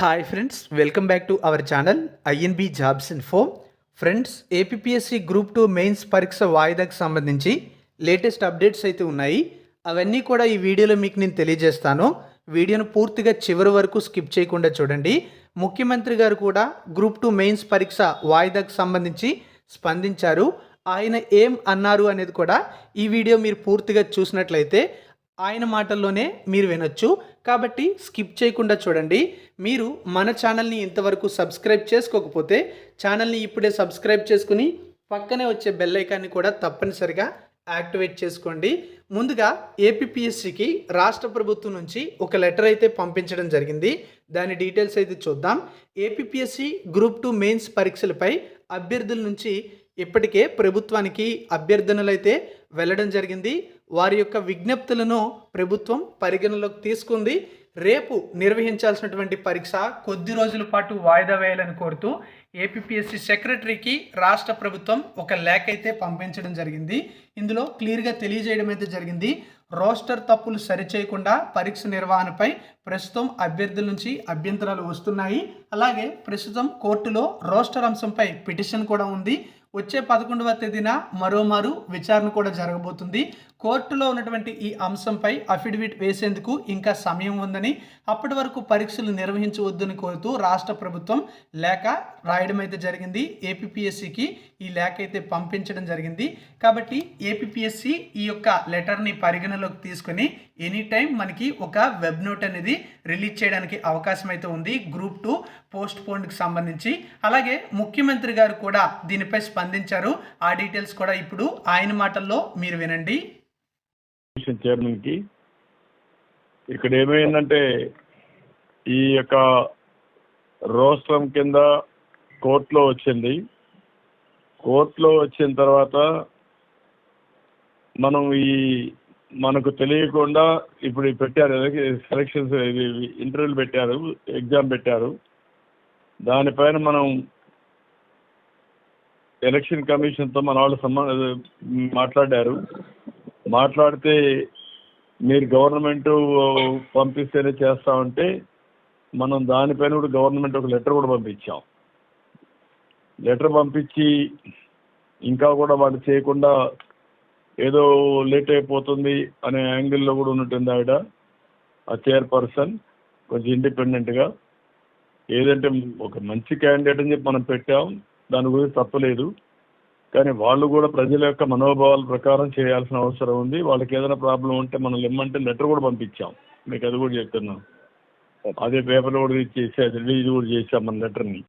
Hi friends welcome back to our channel INB jobs info friends APSC group two mains పరీక్ష వాయిదాకు సంబంధించి latest updates అయితే ఉన్నాయి. అవన్నీ కూడా ఈ వీడియోలో మీకు నేను తెలియజేస్తాను. వీడియోను పూర్తిగా చివరి వరకు స్కిప్ చేయకుండా చూడండి. ముఖ్యమంత్రి గారు కూడా గ్రూప్ టూ మెయిన్స్ పరీక్ష వాయిదాకు సంబంధించి స్పందించారు. ఆయన ఏం అన్నారు అనేది కూడా ఈ వీడియో మీరు పూర్తిగా చూసినట్లయితే ఆయన మాటల్లోనే మీరు వినొచ్చు. కాబట్టి స్కిప్ చేయకుండా చూడండి. మీరు మన ఛానల్ని ఇంతవరకు సబ్స్క్రైబ్ చేసుకోకపోతే ఛానల్ని ఇప్పుడే సబ్స్క్రైబ్ చేసుకుని పక్కనే వచ్చే బెల్ ఐకాన్ని కూడా తప్పనిసరిగా యాక్టివేట్ చేసుకోండి. ముందుగా ఏపీఎస్సికి రాష్ట్ర ప్రభుత్వం నుంచి ఒక లెటర్ అయితే పంపించడం జరిగింది. దాని డీటెయిల్స్ అయితే చూద్దాం. ఏపీఎస్సి గ్రూప్ టూ మెయిన్స్ పరీక్షలపై అభ్యర్థుల నుంచి ఇప్పటికే ప్రభుత్వానికి అభ్యర్థనలు అయితే వెళ్ళడం జరిగింది. వారి యొక్క విజ్ఞప్తులను ప్రభుత్వం పరిగణలోకి తీసుకుంది. రేపు నిర్వహించాల్సినటువంటి పరీక్ష కొద్ది రోజుల పాటు వాయిదా వేయాలని కోరుతూ ఏపీఎస్సి సెక్రటరీకి రాష్ట్ర ప్రభుత్వం ఒక లేఖ అయితే పంపించడం జరిగింది. ఇందులో క్లియర్గా తెలియజేయడం అయితే జరిగింది. రోస్టర్ తప్పులు సరిచేయకుండా పరీక్ష నిర్వహణపై ప్రస్తుతం అభ్యర్థుల నుంచి అభ్యంతరాలు వస్తున్నాయి. అలాగే ప్రస్తుతం కోర్టులో రోస్టర్ అంశంపై పిటిషన్ కూడా ఉంది. వచ్చే పదకొండవ తేదీన మరోమారు విచారణ కూడా జరగబోతుంది. కోర్టులో ఉన్నటువంటి ఈ అంశంపై అఫిడవిట్ వేసేందుకు ఇంకా సమయం ఉందని అప్పటి వరకు పరీక్షలు నిర్వహించవద్దని కోరుతూ రాష్ట్ర ప్రభుత్వం లేఖ రాయడం అయితే జరిగింది. ఏపీఎస్సికి ఈ లేఖ అయితే పంపించడం జరిగింది. కాబట్టి ఏపీఎస్సి ఈ యొక్క లెటర్ని పరిగణలోకి తీసుకొని ఎనీ టైం మనకి ఒక వెబ్ నోట్ అనేది రిలీజ్ చేయడానికి అవకాశం అయితే ఉంది. గ్రూప్ టూ పోస్ట్ పోన్కి సంబంధించి. అలాగే ముఖ్యమంత్రి గారు కూడా దీనిపై స్పందించారు. ఆ డీటెయిల్స్ కూడా ఇప్పుడు ఆయన మాటల్లో మీరు వినండి. కమిషన్ చైర్మన్కి ఇక్కడ ఏమైందంటే ఈ యొక్క రోస్ట్రం కింద కోర్టులో వచ్చింది. కోర్టులో వచ్చిన తర్వాత మనం ఈ మనకు తెలియకుండా ఇప్పుడు పెట్టారు సెలక్షన్స్ ఇంటర్వ్యూలు పెట్టారు ఎగ్జామ్ పెట్టారు. దానిపైన మనం ఎలక్షన్ కమిషన్తో మన వాళ్ళు సంబంధ మాట్లాడారు. మాట్లాడితే మీరు గవర్నమెంట్ పంపిస్తేనే చేస్తామంటే మనం దానిపైన కూడా గవర్నమెంట్ ఒక లెటర్ కూడా పంపించాం. లెటర్ పంపించి ఇంకా కూడా వాళ్ళు చేయకుండా ఏదో లేట్ అయిపోతుంది అనే యాంగిల్లో కూడా ఉన్నట్టుంది ఆవిడ ఆ చైర్పర్సన్ కొంచెం ఇండిపెండెంట్గా. ఏదంటే ఒక మంచి క్యాండిడేట్ అని చెప్పి మనం పెట్టాం. దాని గురించి తప్పలేదు. కానీ వాళ్ళు కూడా ప్రజల యొక్క మనోభావాల ప్రకారం చేయాల్సిన అవసరం ఉంది. వాళ్ళకి ఏదైనా ప్రాబ్లం ఉంటే మనం ఇమ్మంటే లెటర్ కూడా పంపించాం. మీకు అది కూడా చెప్తున్నాం అదే పేపర్ కూడా ఇచ్చేసి అది రిలీజ్ కూడా చేసాం మన లెటర్ని